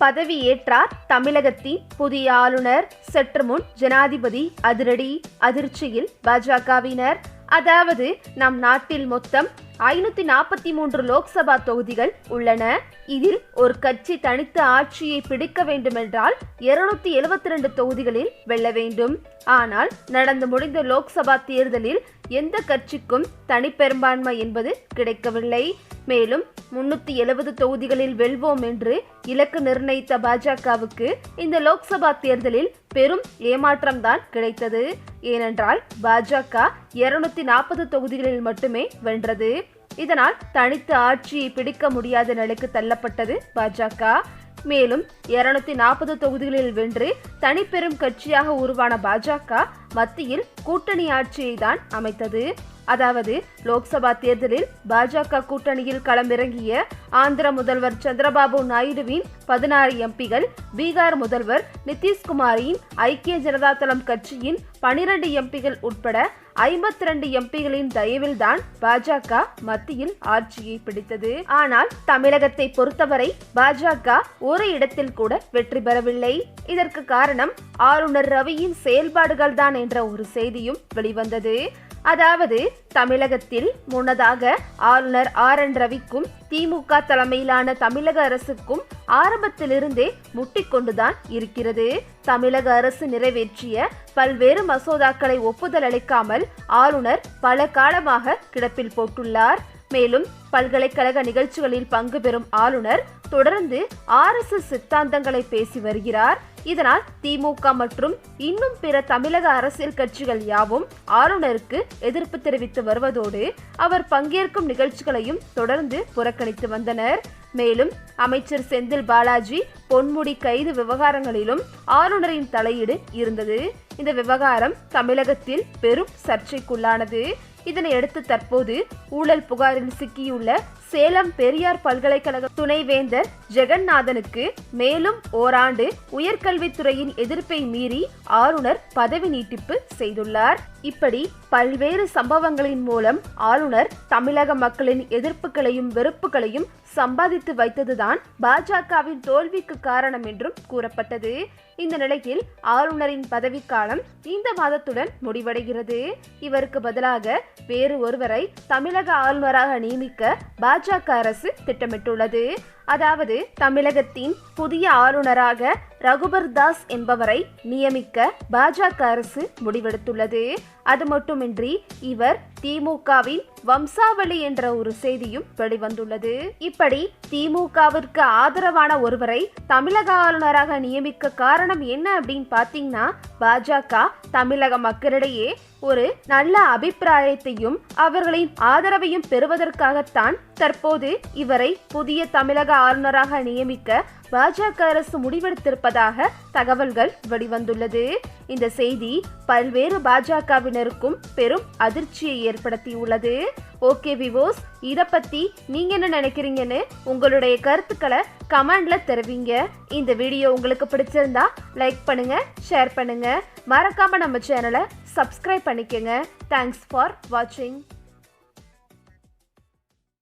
பதவியேற்றார் தமிழகத்தின் புதிய ஆளுநர். சற்று முன் ஜனாதிபதி அதிரடி அதிர்ச்சியில் பாஜகவினர். அதாவது நம் நாட்டில் மொத்தம் ஐநூத்தி நாற்பத்தி மூன்று லோக்சபா தொகுதிகள் உள்ளன. இதில் ஒரு கட்சி தனித்த ஆட்சியை பிடிக்க வேண்டுமென்றால் இருநூத்தி எழுபத்தி ரெண்டு தொகுதிகளில் வெல்ல வேண்டும். ஆனால் நடந்து முடிந்த லோக்சபா தேர்தலில் எந்த கட்சிக்கும் தனிப்பெரும்பான்மை என்பது கிடைக்கவில்லை. மேலும் முன்னூத்தி எழுபது தொகுதிகளில் வெல்வோம் என்று இலக்கு நிர்ணயித்த பாஜகவுக்கு இந்த லோக்சபா தேர்தலில் பெரும் ஏமாற்றம்தான் கிடைத்தது. ஏனென்றால் பாஜக இருநூத்தி நாற்பது தொகுதிகளில் மட்டுமே வென்றது. இதனால் தனித்து ஆட்சியை பிடிக்க முடியாத நிலைக்கு தள்ளப்பட்டது பாஜக. மேலும் இருநூத்தி நாற்பது தொகுதிகளில் வென்று தனிப்பெரும் கட்சியாக உருவான பாஜக மத்தியில் கூட்டணி ஆட்சியை தான் அமைத்தது. அதாவது லோக்சபா தேர்தலில் பாஜக கூட்டணியில் களமிறங்கிய ஆந்திர முதல்வர் சந்திரபாபு நாயுடுவின் பதினாறு எம்பிகள் பீகார் முதல்வர் நிதிஷ்குமாரின் ஐக்கிய ஜனதா தளம் கட்சியின் பனிரெண்டு எம்பிகள் உட்பட ஐம்பத்தி ரெண்டு எம்பிகளின் தயவில்தான் பாஜக மத்தியில் ஆட்சியை பிடித்தது. ஆனால் தமிழகத்தை பொறுத்தவரை பாஜக ஒரு இடத்தில் கூட வெற்றி பெறவில்லை. இதற்கு காரணம் ஆளுநர் ரவியின் செயல்பாடுகள் தான் என்ற ஒரு செய்தியும் வெளிவந்தது. அதாவது தமிழகத்தில் முன்னதாக ஆளுநர் ஆர் என் ரவிக்கும் திமுக தலைமையிலான தமிழக அரசுக்கும் ஆரம்பத்திலிருந்தே முட்டிக்கொண்டுதான் இருக்கிறது. தமிழக அரசு நிறைவேற்றிய பல்வேறு மசோதாக்களை ஒப்புதல் அளிக்காமல் ஆளுநர் பல காலமாக கிடப்பில் போட்டுள்ளார். மேலும் பல்கலைக்கழக நிகழ்ச்சிகளில் பங்கு பெறும் ஆளுநர் தொடர்ந்து ஆர் எஸ் எஸ் சித்தாந்தங்களை பேசி வருகிறார். இதனால் திமுக மற்றும் இன்னும் பிற தமிழக அரசியல் கட்சிகள் யாவும் ஆளுநருக்கு எதிர்ப்பு தெரிவித்து வருவதோடு அவர் பங்கேற்கும் நிகழ்ச்சிகளையும் தொடர்ந்து புறக்கணித்து வந்தனர். மேலும் அமைச்சர் செந்தில் பாலாஜி பொன்முடி கைது விவகாரங்களிலும் ஆளுநரின் தலையீடு இருந்தது. இந்த விவகாரம் தமிழகத்தில் பெரும் சர்ச்சைக்குள்ளானது. இதனையடுத்து தற்போது ஊழல் புகாரில் சிக்கியுள்ள யூடியூப்பில் சேலம் பெரியார் பல்கலைக்கழக துணைவேந்தர் ஜெகநாதனுக்கு மேலும் ஓராண்டு உயர்கல்வித்துறையின் எதிர்ப்பை மீறி ஆளுநர் பதவி நீட்டிப்பு செய்துள்ளார். இப்படி பல்வேறு சம்பவங்களின் மூலம் ஆளுநர் தமிழக மக்களின் எதிர்ப்புகளையும் வெறுப்புகளையும் சம்பாதித்து வைத்ததுதான் பாஜகவின் தோல்விக்கு காரணம் என்றும் கூறப்பட்டது. இந்த நிலையில் ஆளுநரின் பதவிக்காலம் இந்த மாதத்துடன் முடிவடைகிறது. இவருக்கு பதிலாக வேறு ஒருவரை தமிழக ஆளுநராக நியமிக்க பாஜக பாஜக அரசு திட்டமிட்டுள்ளது. அதாவது தமிழகத்தின் புதிய ஆளுநராக ரகுபர் தாஸ் என்பவரை நியமிக்க பாஜக அரசு முடிவெடுத்துள்ளது. அது மட்டுமின்றி இவர் திமுகவின் வம்சாவளி என்ற ஒரு செய்தியும் வெளிவந்துள்ளது. இப்படி திமுகவிற்கு ஆதரவான ஒருவரை தமிழக ஆளுநராக நியமிக்க காரணம் என்ன அப்படின்னு பார்த்தீங்கன்னா பாஜக தமிழக மக்களிடையே ஒரு நல்ல அபிப்பிராயத்தையும் அவர்களின் ஆதரவையும் பெறுவதற்காகத்தான் தற்போது இவரை புதிய தமிழக ஆளுநராக நியமிக்க பாஜக அரசு முடிவெடுத்திருப்பதாக தகவல்கள் வெளிவந்துள்ளது. இந்த செய்தி பல்வேறு பாஜகவினருக்கும் பெரும் அதிர்ச்சியை ஏற்படுத்தியுள்ளது. ஓகே விவோஸ் இதை பத்தி நீங்க என்ன நினைக்கிறீங்கன்னு உங்களுடைய கருத்துக்களை கமெண்ட்ல தெரிவிங்க. இந்த வீடியோ உங்களுக்கு பிடிச்சிருந்தா லைக் பண்ணுங்க ஷேர் பண்ணுங்க. மறக்காம நம்ம சேனலை சப்ஸ்கிரைப் பண்ணிக்கோங்க. தேங்க்ஸ் ஃபார் வாட்சிங்